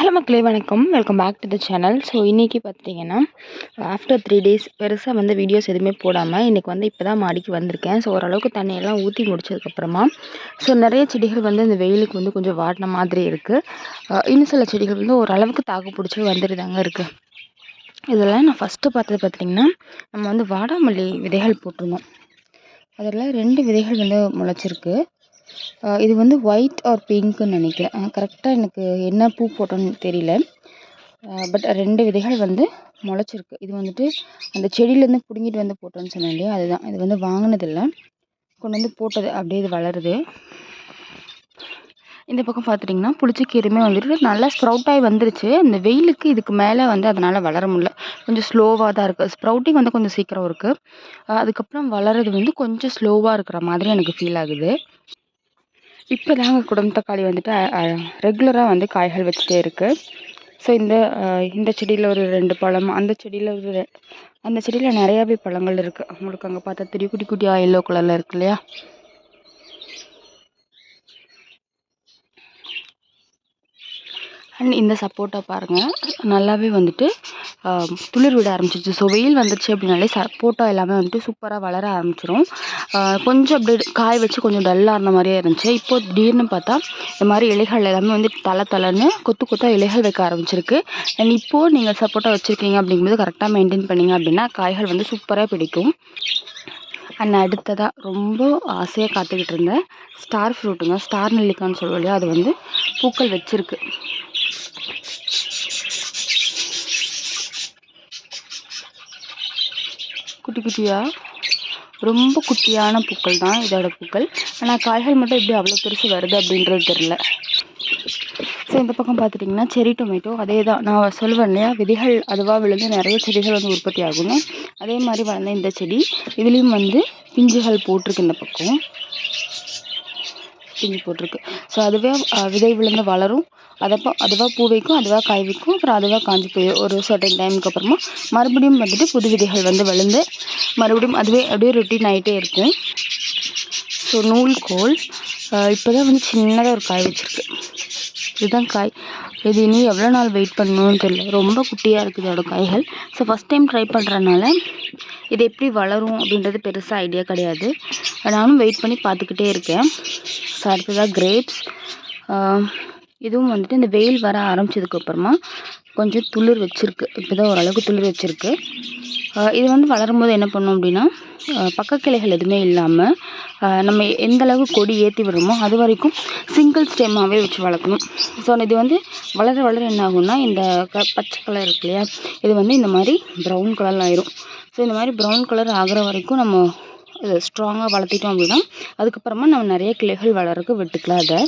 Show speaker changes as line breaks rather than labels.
Hello மக்களே வணக்கம். Welcome back to the channel so இன்றைக்கி பார்த்தீங்கன்னா ஆஃப்டர் த்ரீ டேஸ் பெருசாக வந்து வீடியோஸ் எதுவுமே போடாமல் இன்றைக்கி வந்து இப்போ தான் மாடிக்கு வந்திருக்கேன். ஸோ ஓரளவுக்கு தண்ணியெல்லாம் ஊற்றி முடிச்சதுக்கப்புறமா ஸோ நிறைய செடிகள் வந்து இந்த வெயிலுக்கு வந்து கொஞ்சம் வாடின மாதிரி இருக்குது இன்னும் சில செடிகள் வந்து ஓரளவுக்கு தாக்கு பிடிச்சி வந்துடுதாங்க இருக்குது இதெல்லாம் நான் ஃபஸ்ட்டு பார்த்தது பார்த்திங்கன்னா நம்ம வந்து வாடாமல்லி விதைகள் போட்டிருந்தோம். அதில் ரெண்டு விதைகள் வந்து முளைச்சிருக்கு. இது வந்து ஒயிட் ஆர் பிங்க்குன்னு நினைக்கிறேன். கரெக்டாக எனக்கு என்ன பூ போட்டோன்னு தெரியல. பட் ரெண்டு விதைகள் வந்து முளைச்சிருக்கு. இது வந்துட்டு அந்த செடியிலேருந்து பிடுங்கிட்டு வந்து போட்டோன்னு சொன்னேன் இல்லையா? அதுதான். இது வந்து வாங்கினதில்ல. கொண்டு வந்து போட்டது அப்படியே இது வளருது. இந்த பக்கம் பார்த்துட்டிங்கன்னா புளிச்சக்கீரையுமே வந்துட்டு நல்லா ஸ்ப்ரவுட் ஆகி வந்துருச்சு. இந்த வெயிலுக்கு இதுக்கு மேலே வந்து அதனால் வளர முடில கொஞ்சம் ஸ்லோவாக தான் இருக்குது ஸ்ப்ரவுட்டிங் வந்து கொஞ்சம் சீக்கிரம் இருக்குது அதுக்கப்புறம் வளர்கிறது வந்து கொஞ்சம் ஸ்லோவாக இருக்கிற மாதிரி எனக்கு ஃபீல் ஆகுது. இப்போ தாங்க குடம் தக்காளி வந்துட்டு ரெகுலராக வந்து காய்கள் வச்சுட்டே இருக்குது ஸோ இந்த இந்த செடியில் ஒரு ரெண்டு பழம் அந்த செடியில் ஒரு அந்த செடியில் நிறையாவே பழங்கள் இருக்குது உங்களுக்கு அங்கே பார்த்தா தெரியும். குட்டி குட்டியாக எல்லோ கலரில் இருக்கு இல்லையா? அண்ட் இந்த சப்போட்டா பாருங்கள் நல்லாவே வந்துட்டு துளிர் விட ஆரம்பிச்சிச்சு ஸோ வெயில் வந்துருச்சு அப்படின்னாலே சப்போட்டா எல்லாமே வந்துட்டு சூப்பராக வளர ஆரம்பிச்சிரும். கொஞ்சம் அப்படியே காய் வச்சு கொஞ்சம் டல்லாக இருந்த மாதிரியே இருந்துச்சு. இப்போது திடீர்னு பார்த்தா இந்த மாதிரி இலைகள் எல்லாமே வந்து தலை தலைன்னு கொத்து கொத்தாக இலைகள் வைக்க ஆரம்பிச்சிருக்கு. அண்ட் இப்போது நீங்கள் சப்போட்டா வச்சுருக்கீங்க அப்படிங்கும்போது கரெக்டாக மெயின்டைன் பண்ணிங்க அப்படின்னா காய்கள் வந்து சூப்பராக பிடிக்கும். அண்ட் அடுத்ததாக ரொம்ப ஆசையாக காத்துக்கிட்டு இருந்தேன் ஸ்டார் ஃப்ரூட்டுங்க ஸ்டார் நெல்லிக்கான்னு சொல்லுவோம் இல்லையா? அது வந்து பூக்கள் வச்சுருக்கு. குட்டி குட்டியாக ரொம்ப குட்டியான பூக்கள் தான் இதோட பூக்கள். ஆனால் காய்கள் மட்டும் எப்படி அவ்வளோ பெருசு வருது அப்படின்றது தெரில ஸோ இந்த பக்கம் பார்த்துட்டிங்கன்னா செரி டொமேட்டோ அதே தான். நான் சொல்லுவேன் இல்லையா? விதைகள் அதுவாக விழுந்து நிறைய செடிகள் வந்து உற்பத்தி ஆகும் அதே மாதிரி வளர்ந்த இந்த செடி இதுலேயும் வந்து பிஞ்சுகள் போட்டிருக்கு இந்த பக்கம். பிஞ்சு போட்டிருக்கு. ஸோ அதுவே விதை விழுந்து வளரும். அதப்போ அதுவாக பூ வைக்கும் அதுவாக காய் வைக்கும் அப்புறம் அதுவாக காஞ்சி போயிடும் ஒரு சர்டன் டைமுக்கு அப்புறமா மறுபடியும் வந்துட்டு புது விதைகள் வந்து விழுந்து மறுபடியும் அதுவே அப்படியே ரொட்டீன் ஆகிட்டே இருக்கும். ஸோ நூல்கோல் இப்போ தான் வந்து சின்னதாக ஒரு காய் வச்சுருக்கு. இதுதான் காய். இது இனி எவ்வளோ நாள் வெயிட் பண்ணணும்னு தெரியல. ரொம்ப குட்டியாக இருக்குது இதோட காய்கள். ஸோ ஃபஸ்ட் டைம் ட்ரை பண்ணுறதுனால இது எப்படி வளரும் அப்படின்றது பெருசாக ஐடியா கிடையாது. நானும் வெயிட் பண்ணி பார்த்துக்கிட்டே இருக்கேன். அடுத்ததாக கிரேப்ஸ் இதுவும் வந்துட்டு இந்த வெயில் வர ஆரம்பித்ததுக்கப்புறமா கொஞ்சம் துளிர் வச்சுருக்கு. இப்போ தான் ஓரளவுக்கு துளிர் வச்சுருக்கு. இது வந்து வளரும்போது என்ன பண்ணும் அப்படின்னா பக்கக்கிளைகள் எதுவுமே இல்லாமல் நம்ம எந்த அளவு கொடி ஏற்றி விடுறோமோ அது வரைக்கும் சிங்கிள் ஸ்டெம்மாகவே வச்சு வளர்க்கணும். ஸோ இது வந்து வளர வளர என்ன ஆகும்னா இந்த க பச்சை கலர் இருக்கு இல்லையா இது வந்து இந்த மாதிரி ப்ரௌன் கலரில் ஆயிரும். ஸோ இந்த மாதிரி ப்ரௌன் கலர் ஆகிற வரைக்கும் நம்ம ஸ்ட்ராங்காக வளர்த்திட்டோம் அப்படின்னா அதுக்கப்புறமா நம்ம நிறைய கிளைகள் வளர்றதுக்கு விட்டுக்கலாம் அதை.